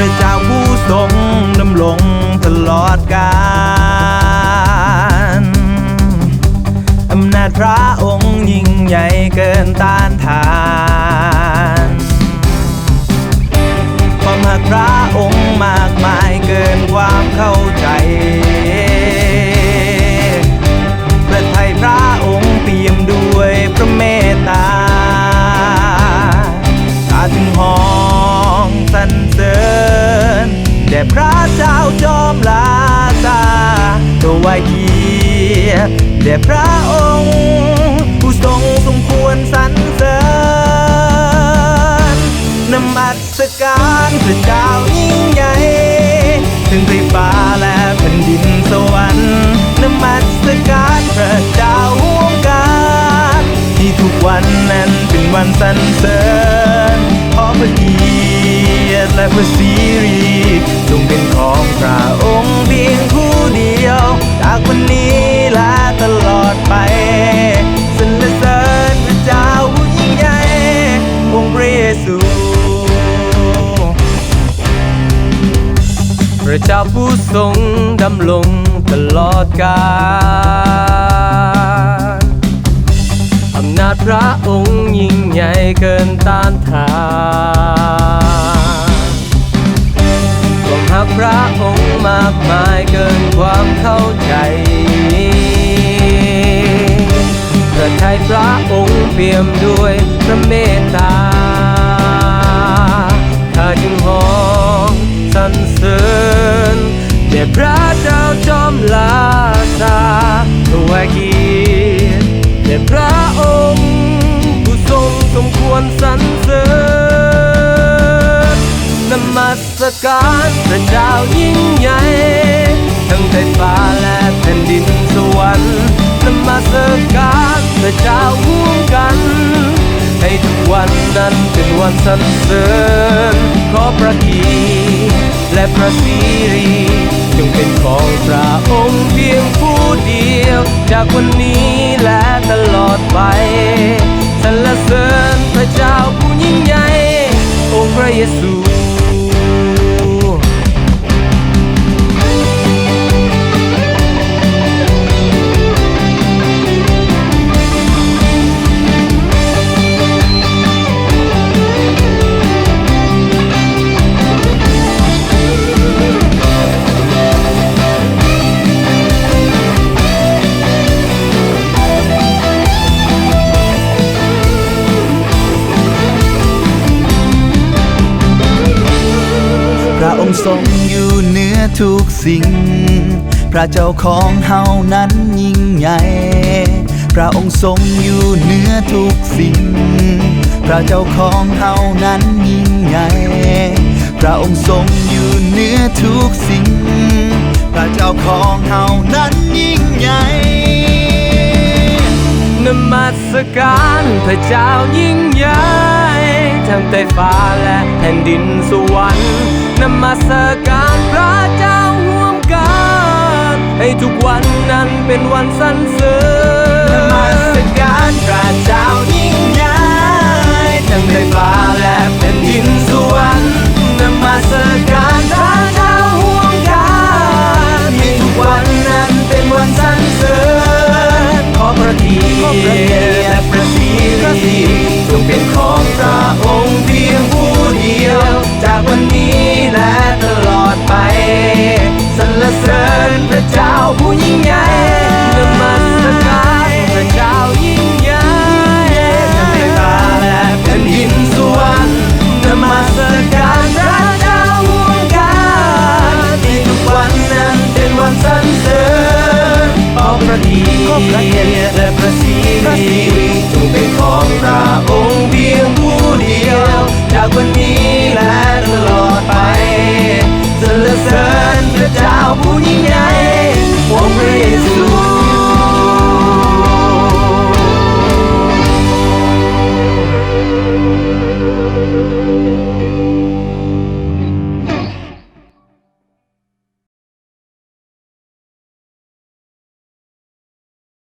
พระเจ้าผู้ทรงดำรงตลอดกาลอำนาจพระองค์ยิ่งใหญ่เกินต้านทาน แด่พระเจ้าจอมลาซาถวายเกียรติแด่พระองค์ ผู้ทรงสมควรสรรเสริญนมัสการพระเจ้ายิ่งใหญ่ถึงไฟฟ้าและแผ่นดินสวรรค์นมัสการพระเจ้าห่วงการที่ทุกวันนั้นเป็นวันสรรเสริญขอพระเกียรติและพระสิ ซู พระเจ้าผู้ทรงดำรงตลอดกาลอำนาจพระองค์ยิ่งใหญ่เกินต้านทานความหักพระองค์มากมายเกินความเข้าใจพระทัยพระองค์เปี่ยมด้วยพระเมตตา มัสการพระเจ้ายิ่งใหญ่ทั้งไทยฟ้าและแผ่นดินสวรรค์นมัสการพระเจ้าห่วงกัน ให้ทุกวันนั้นเป็นวันสรรเสริญขอพระกีรีและพระสิริจงเป็นของพระองค์เพียงผู้เดียว จากวันนี้และตลอดไปสรรเสริญพระเจ้าผู้ยิ่งใหญ่องค์พระเยซู องค์ทรงอยู่เหนือทุกสิ่ง พระเจ้าของเฮานั้นยิ่งใหญ่ พระองค์ทรงอยู่เหนือทุกสิ่ง พระเจ้าของเฮานั้นยิ่งใหญ่ พระองค์ทรงอยู่เหนือทุกสิ่ง พระเจ้าของเฮานั้นยิ่งใหญ่นมัสการพระเจ้ายิ่งใหญ่ทั้งใต้ฟ้าและแผ่นดินสวรรค์ นมัสการพระเจ้าห่วมกัน ให้ทุกวันนั้นเป็นวันสรรเสริญนมัสการพระ